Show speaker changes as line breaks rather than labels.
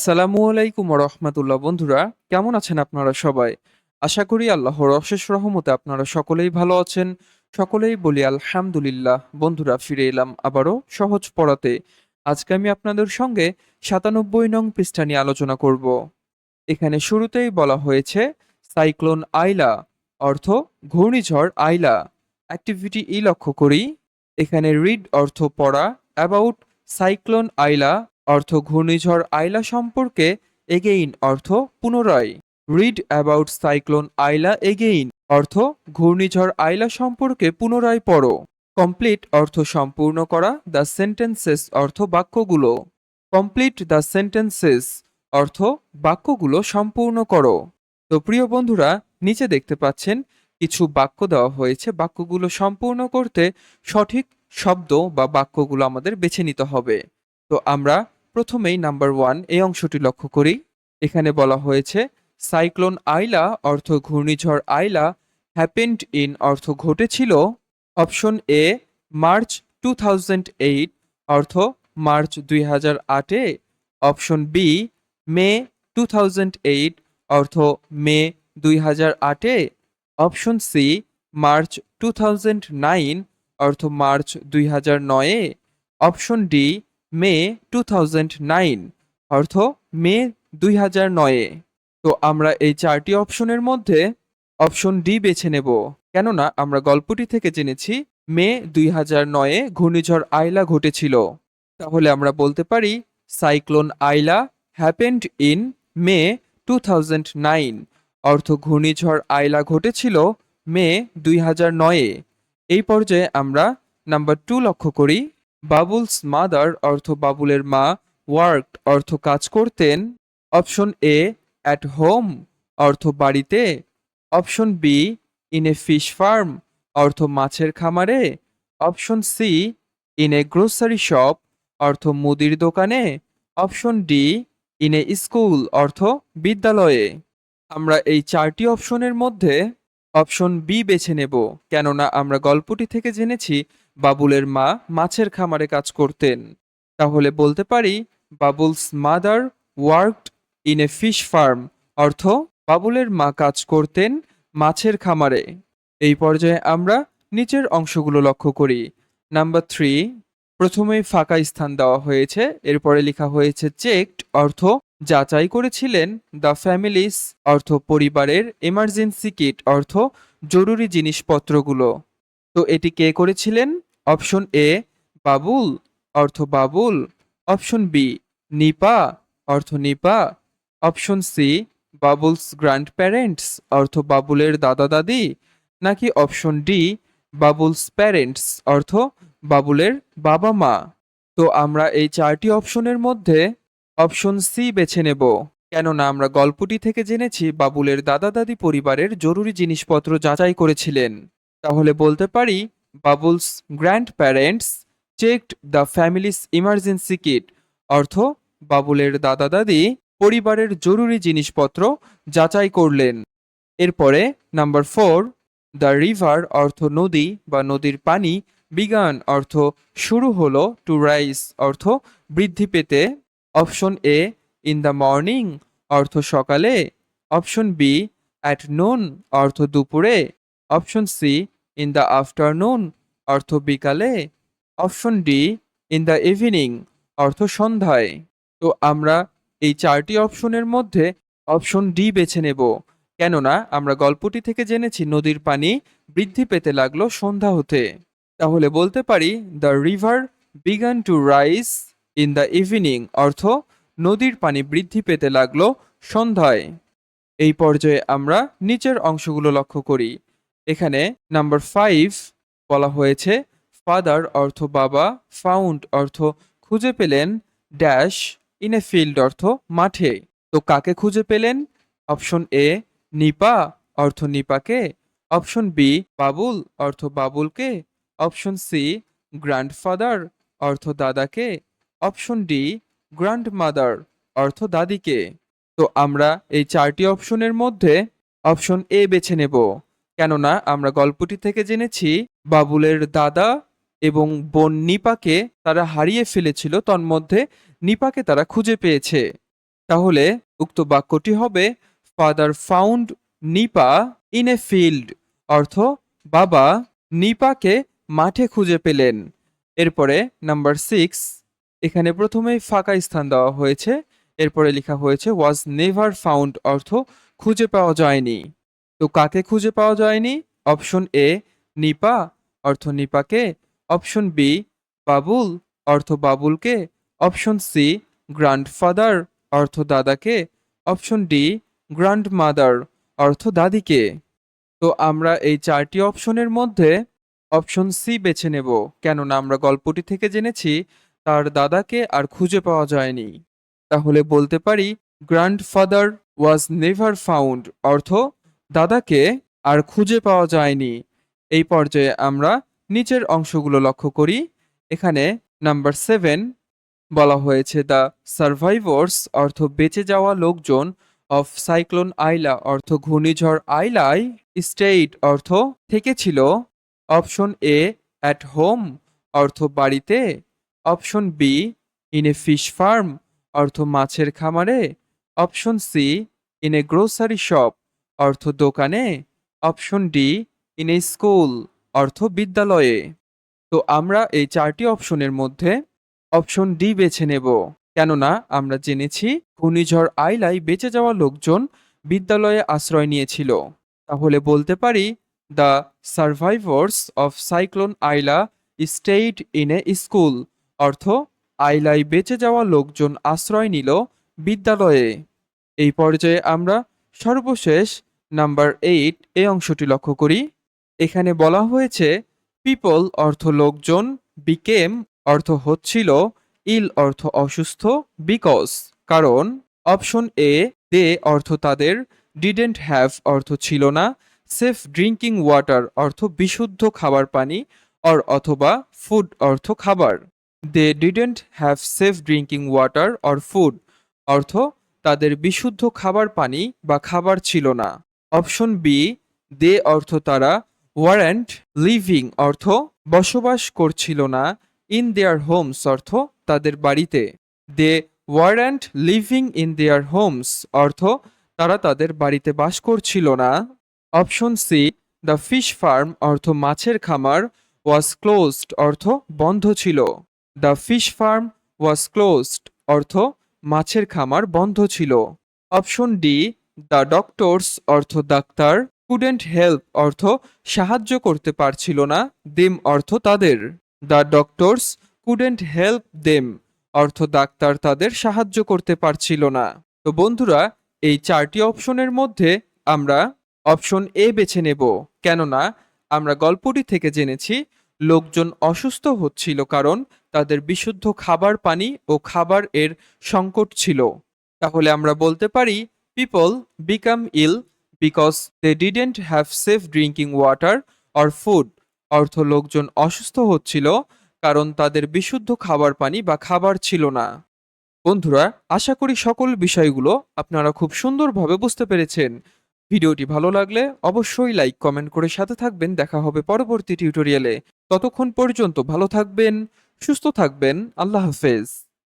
আসসালামু আলাইকুম রহমতুল্লাহ বন্ধুরা, কেমন আছেন আপনারা সবাই? আশা করি আল্লাহর অশেষ রহমতে আপনারা সকলেই ভালো আছেন। সকলেই বলি আলহামদুলিল্লাহ। বন্ধুরা, ফিরে এলাম আবারও সহজ পড়াতে। আজকে আমি আপনাদের সঙ্গে সাতানব্বই নং পৃষ্ঠা নিয়ে আলোচনা করব। এখানে শুরুতেই বলা হয়েছে, সাইক্লোন আইলা, অর্থ ঘূর্ণিঝড় আইলা। অ্যাক্টিভিটি ই লক্ষ্য করি। এখানে রিড অর্থ পড়া, অ্যাবাউট সাইক্লোন আইলা অর্থ ঘূর্ণিঝড় আইলা সম্পর্কে এগেইন অর্থ পুনরায়। Read about cyclone Aila again অর্থ ঘূর্ণিঝড় আইলা সম্পর্কে পুনরায় পড়ো। কমপ্লিট অর্থ সম্পূর্ণ করা দ্য সেন্টেন্সেস অর্থ বাক্যগুলো। কমপ্লিট দ্য সেন্টেন্সেস অর্থ বাক্যগুলো সম্পূর্ণ করো। তো প্রিয় বন্ধুরা, নিচে দেখতে পাচ্ছেন, কিছু বাক্য দেওয়া হয়েছে। বাক্যগুলো সম্পূর্ণ করতে সঠিক শব্দ বা বাক্যগুলো আমাদের বেছে নিতে হবে। তো আমরা প্রথমেই নাম্বার ওয়ান এই অংশটি লক্ষ্য করি। এখানে বলা হয়েছে, সাইক্লোন আইলা অর্থ ঘূর্ণিঝড় আইলা হ্যাপেন্ড ইন অর্থ ঘটেছিল। অপশন এ, মার্চ টু অর্থ মার্চ দুই হাজার আটে। অপশন বি, মে টু অর্থ মে দুই হাজার আটে। অপশন সি, মার্চ টু অর্থ মার্চ দুই হাজার নয়ে। Option D May two thousand nine অর্থ মে দুই হাজার নয়ে। তো আমরা এই চারটি অপশনের মধ্যে অপশন ডি বেছে নেব। কেননা আমরা গল্পটি থেকে জেনেছি মে দুই হাজার নয়ে ঘূর্ণিঝড় আইলা ঘটেছিল। তাহলে আমরা বলতে পারি cyclone Aila happened in May two thousand nine অর্থ ঘূর্ণিঝড় আইলা ঘটেছিল মে দুই হাজার নয়ে। এই পর্যায়ে আমরা নাম্বার টু লক্ষ্য করি বাবুলস মাদার অর্থ বাবুলের মা ওয়ার্ক অর্থ কাজ করতেন, অপশন এ অ্যাট হোম অর্থ বাড়িতে, option B in a fish farm অর্থ মাছের খামারে, option C in a grocery shop অর্থ মুদির দোকানে, option D in a school অর্থ বিদ্যালয়ে। আমরা এই চারটি অপশনের মধ্যে অপশন বি বেছে নেব, কেননা আমরা গল্পটি থেকে জেনেছি বাবুলের মা মাছের খামারে কাজ করতেন। তাহলে বলতে পারি, Babul's mother worked in a fish farm, অর্থ বাবুলের মা কাজ করতেন মাছের খামারে। এই পর্যায়ে আমরা নিচের অংশগুলো লক্ষ্য করি। নাম্বার থ্রি, প্রথমেই ফাঁকা স্থান দেওয়া হয়েছে। এরপরে লেখা হয়েছে চেকড, অর্থ যাচাই করেছিলেন দ্য ফ্যামিলিস, অর্থ পরিবারের এমার্জেন্সি কিট, অর্থ জরুরি জিনিসপত্রগুলো। তো এটি কে করেছিলেন? অপশন এ, বাবুল, অর্থ বাবুল। অপশন বি, নিপা, অর্থ Nipa. Option C, Babul's grandparents অর্থ বাবুলের দাদা দাদি নাকি অপশন ডি, বাবুলস প্যারেন্টস, অর্থ বাবুলের বাবা মা তো আমরা এই চারটি অপশনের মধ্যে অপশন সি বেছে নেব। কেননা আমরা গল্পটি থেকে জেনেছি বাবুলের দাদা দাদি পরিবারের জরুরি জিনিসপত্র যাচাই করেছিলেন। তাহলে বলতে পারি Babul's grandparents checked the families emergency kit অর্থ বাবুলের দাদা দাদি পরিবারের জরুরি জিনিসপত্র যাচাই করলেন। এরপরে নাম্বার ফোর দ্য রিভার অর্থ নদী বা নদীর পানি বিগান অর্থ শুরু হলো টু রাইস অর্থ বৃদ্ধি পেতে। Option A in the morning অর্থ সকালে। অপশন বি অ্যাট নুন অর্থ দুপুরে। Option C, in the afternoon অর্থ বিকালে। Option D, in the evening অর্থ সন্ধ্যায়। তো আমরা এই চারটি অপশনের মধ্যে অপশন ডি বেছে নেব। কেননা আমরা গল্পটি থেকে জেনেছি, নদীর পানি বৃদ্ধি পেতে লাগল সন্ধ্যা হতে। তাহলে বলতে পারি, the river began to rise in the evening অর্থ নদীর পানি বৃদ্ধি পেতে লাগল সন্ধ্যায়। এই পর্যায়ে আমরা নিচের অংশগুলো লক্ষ্য করি। এখানে নাম্বার ফাইভ বলা হয়েছে ফাদার অর্থ বাবা ফাউন্ড অর্থ খুঁজে পেলেন ড্যাশ ইন এ ফিল্ড অর্থ মাঠে। তো কাকে খুঁজে পেলেন? অপশন এ নিপা অর্থ নিপাকে। অপশন বি বাবুল অর্থ বাবুলকে। অপশন সি গ্র্যান্ডফাদার অর্থ দাদাকে। অপশন ডি গ্র্যান্ড মাদার অর্থ দাদিকে। তো আমরা এই চারটি অপশনের মধ্যে অপশন এ বেছে নেব। কেননা আমরা গল্পটি থেকে জেনেছি, বাবুলের দাদা এবং বোন নিপাকে তারা হারিয়ে ফেলেছিল, তন্মধ্যে নিপাকে তারা খুঁজে পেয়েছে। তাহলে উক্ত বাক্যটি হবে father found Nipa in a field অর্থ, বাবা নিপাকে মাঠে খুঁজে পেলেন। এরপরে নাম্বার সিক্স এখানে প্রথমেই ফাঁকা স্থান দেওয়া হয়েছে। এরপরে লেখা হয়েছে ওয়াজ নেভার ফাউন্ড অর্থ, খুঁজে পাওয়া যায়নি। তো কাকে খুঁজে পাওয়া যায়নি? Option A, Nipa. অর্থ নিপাকে। Option B, Babul. অর্থ বাবুলকে। Option C, grandfather. অর্থ দাদাকে। অপশন ডি গ্র্যান্ড মাদার অর্থ দাদিকে। তো আমরা এই চারটি অপশনের মধ্যে অপশন সি বেছে নেব, কেননা আমরা গল্পটি থেকে জেনেছি তার দাদাকে আর খুঁজে পাওয়া যায়নি। তাহলে বলতে পারি, গ্র্যান্ডফাদার ওয়াজ নেভার ফাউন্ড। অর্থ দাদাকে আর খুঁজে পাওয়া যায়নি। এই পর্যায়ে আমরা নিচের অংশগুলো লক্ষ্য করি। এখানে নাম্বার সেভেন বলা হয়েছে, দ্য সার্ভাইভার্স অর্থ বেঁচে যাওয়া লোকজন অফ সাইক্লোন আইলা অর্থ ঘূর্ণিঝড় আইলাই স্টেট অর্থ থেকেছিল। অপশন এ, অ্যাট হোম অর্থ বাড়িতে। Option B, in a fish farm অর্থ মাছের খামারে। Option C, in a grocery shop অর্থ দোকানে option D in a school অর্থ বিদ্যালয়ে। তো আমরা এই চারটি অপশনের মধ্যে অপশন ডি বেছে নেব। কেননা আমরা জেনেছি ঘূর্ণিঝড় আইলাই বেঁচে যাওয়া লোকজন বিদ্যালয়ে আশ্রয় নিয়েছিল। তাহলে বলতে পারি the survivors of cyclone Aila stayed in a school অর্থ, আইলাই বেঁচে যাওয়া লোকজন আশ্রয় নিল বিদ্যালয়ে। এই পর্যায়ে আমরা সর্বশেষ নাম্বার এইট, এই অংশটি লক্ষ্য করি। এখানে বলা হয়েছে পিপল অর্থ লোকজন বিকেম অর্থ হচ্ছিল ইল অর্থ অসুস্থ বিকজ কারণ, অপশন এ দে অর্থ তাদের ডিডেন্ট হ্যাভ অর্থ ছিল না সেফ ড্রিঙ্কিং ওয়াটার অর্থ বিশুদ্ধ খাবার পানি অর অথবা ফুড অর্থ খাবার। They didn't have safe drinking water or food অর্থ তাদের বিশুদ্ধ খাবার পানি বা খাবার ছিল না। অপশন বি, দে অর্থ তারা ওয়ারেন্ট লিভিং অর্থ বসবাস করছিল না ইন দেয়ার হোমস অর্থ তাদের বাড়িতে। They weren't living in their homes অর্থ তারা তাদের বাড়িতে বাস করছিল না। Option C the fish farm অর্থ মাছের খামার ওয়াজ ক্লোজড অর্থ বন্ধ ছিল। The fish farm was closed অর্থ মাছের খামার বন্ধ ছিল। অপশন ডি দ্য ডক্টরস অর্থ ডাক্তার কুডেন্ট হেল্প অর্থ সাহায্য করতে পারছিল না দেম অর্থ তাদের। The doctors couldn't help them অর্থ ডাক্তার তাদের সাহায্য করতে পারছিল না। তো বন্ধুরা, এই চারটি অপশনের মধ্যে আমরা অপশন এ বেছে নেব। কেননা, আমরা গল্পটি থেকে জেনেছি, লোকজন অসুস্থ হচ্ছিল কারণ তাদের বিশুদ্ধ খাবার পানি ও খাবার এর সংকট ছিল। তাহলে আমরা বলতে পারি people become ill because they didn't have safe drinking water or food অর্থ, লোকজন অসুস্থ হচ্ছিল কারণ তাদের বিশুদ্ধ খাবার পানি বা খাবার ছিল না। বন্ধুরা, আশা করি সকল বিষয়গুলো আপনারা খুব সুন্দরভাবে বুঝতে পেরেছেন। ভিডিওটি ভালো লাগলে অবশ্যই লাইক, কমেন্ট করে সাথে থাকবেন। দেখা হবে পরবর্তী টিউটোরিয়ালে। ততক্ষণ পর্যন্ত ভালো থাকবেন, সুস্থ থাকবেন। আল্লাহ হাফেজ।